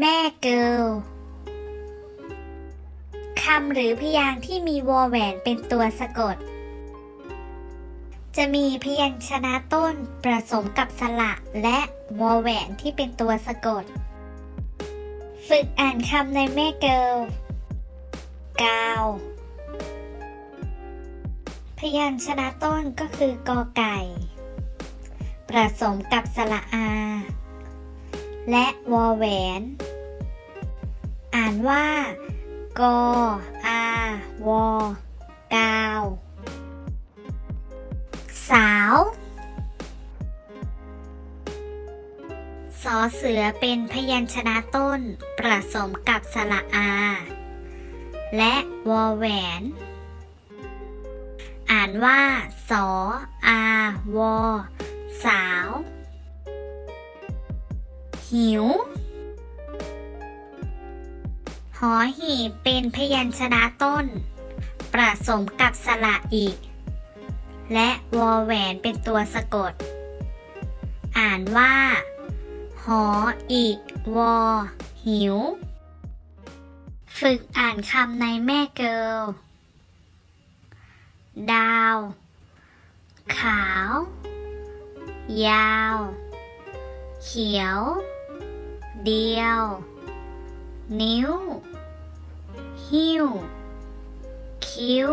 แม่เกิลคำหรือพยางค์ที่มีวอแหวนเป็นตัวสะกด จะมีพยัญชนะต้นผสมกับสระและวอแหวนที่เป็นตัวสะกด ฝึกอ่านคำในแม่เกิลกาว พยัญชนะต้นก็คือกอไก่ผสมกับสระอา และวอแหวน อ่านว่ากออาวอกาว สาวสอเสือเป็นพยัญชนะต้นผสมกับสระอา และวอแหวน อ่านว่า สออาวอสาว หิว หอหีบเป็นพยัญชนะต้นผสมกับสระอีก และวอแหวนเป็นตัวสะกด อ่านว่า หออีกวอหิว ฝึกอ่านคำในแม่เกิลดาว ขาว ยาว เขียว เดียว นิ้ว หิ้ว คิ้ว